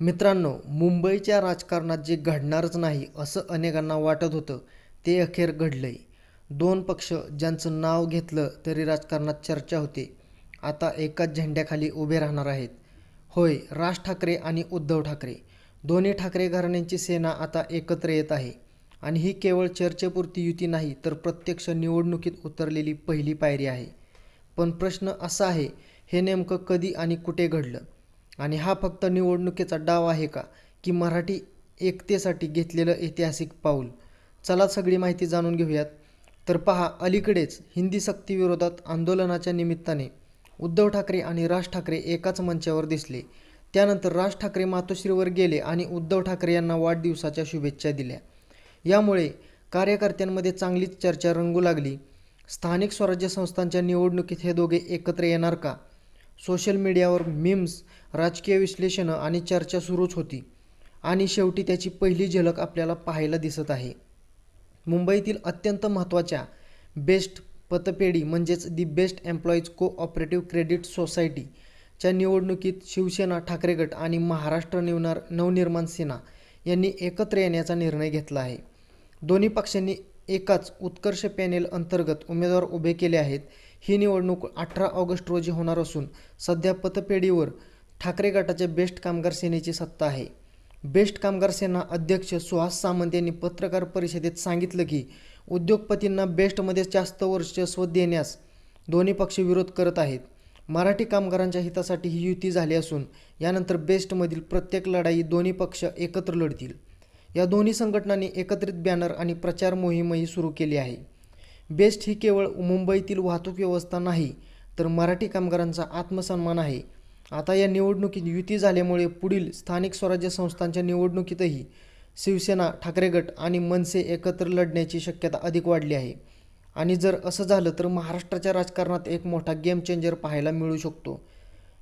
मित्रांनो मुंबईच्या राजकारणात जे घडणारच नाही असं अनेकांना वाटत होतं ते अखेर घडलंय. दोन पक्ष ज्यांचं नाव घेतलं तरी राजकारणात चर्चा होते. आता एकाच झेंड्याखाली उभे राहणार आहेत. होय राज ठाकरे आणि उद्धव ठाकरे. दोन्ही ठाकरे घराण्यांची सेना आता एकत्र येत आहे. आणि ही केवळ चर्चेपुरती युती नाही तर प्रत्यक्ष निवडणुकीत उतरलेली पहिली पायरी आहे. पण प्रश्न असा आहे हे नेमकं कधी आणि कुठे घडलं? आणि हा फक्त निवडणुकीचा डाव आहे का? की मराठी एकतेसाठी घेतलेलं ऐतिहासिक पाऊल? चला सगळी माहिती जाणून घेऊयात. तर पहा अलीकडेच हिंदी सक्तीविरोधात आंदोलनाच्या निमित्ताने उद्धव ठाकरे आणि राज ठाकरे एकाच मंचावर दिसले. त्यानंतर राज ठाकरे मातोश्रीवर गेले आणि उद्धव ठाकरे यांना वाढदिवसाच्या शुभेच्छा दिल्या. यामुळे कार्यकर्त्यांमध्ये चांगलीच चर्चा रंगू लागली. स्थानिक स्वराज्य संस्थांच्या निवडणुकीत हे दोघे एकत्र येणार का? सोशल मीडियावर मीम्स राजकीय विश्लेषणं आणि चर्चा सुरूच होती. आणि शेवटी त्याची पहिली झलक आपल्याला पाहायला दिसत आहे. मुंबईतील अत्यंत महत्त्वाच्या बेस्ट पतपेढी म्हणजेच the BEST employees cooperative credit सोसायटीच्या निवडणुकीत शिवसेना ठाकरे गट आणि महाराष्ट्र निवनार नवनिर्माण सेना यांनी एकत्र येण्याचा निर्णय घेतला आहे. दोन्ही पक्षांनी एकाच उत्कर्ष पॅनेल अंतर्गत उमेदवार उभे केले आहेत. ही निवडणूक अठरा ऑगस्ट रोजी होणार असून सध्या पतपेढीवर ठाकरे गटाच्या बेस्ट कामगार सेनेची सत्ता आहे. बेस्ट कामगार सेना अध्यक्ष सुहास सामंत यांनी पत्रकार परिषदेत सांगितलं की उद्योगपतींना बेस्टमध्ये जास्त वर्चस्व देण्यास दोन्ही पक्ष विरोध करत आहेत. मराठी कामगारांच्या हितासाठी ही युती झाली असून यानंतर बेस्टमधील प्रत्येक लढाई दोन्ही पक्ष एकत्र लढतील. या दोन्ही संघटनांनी एकत्रित बॅनर आणि प्रचार मोहीमही सुरू केली आहे. बेस्ट ही केवळ मुंबईतील वाहतूक व्यवस्था नाही तर मराठी कामगारांचा आत्मसन्मान आहे. आता या निवडणुकीत युती झाल्यामुळे पुढील स्थानिक स्वराज्य संस्थांच्या निवडणुकीतही शिवसेना ठाकरे गट आणि मनसे एकत्र लढण्याची शक्यता अधिक वाढली आहे. आणि जर असं झालं तर महाराष्ट्राच्या राजकारणात एक मोठा गेम चेंजर पाहायला मिळू शकतो.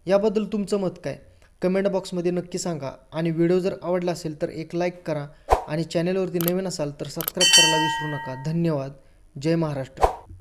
याबद्दल तुमचं मत काय? कमेंट बॉक्समध्ये नक्की सांगा. आणि व्हिडिओ जर आवडला असेल तर एक लाईक करा. आणि चॅनेलवरती नवीन असाल तर सबस्क्राईब करायला विसरू नका. धन्यवाद. जय महाराष्ट्र.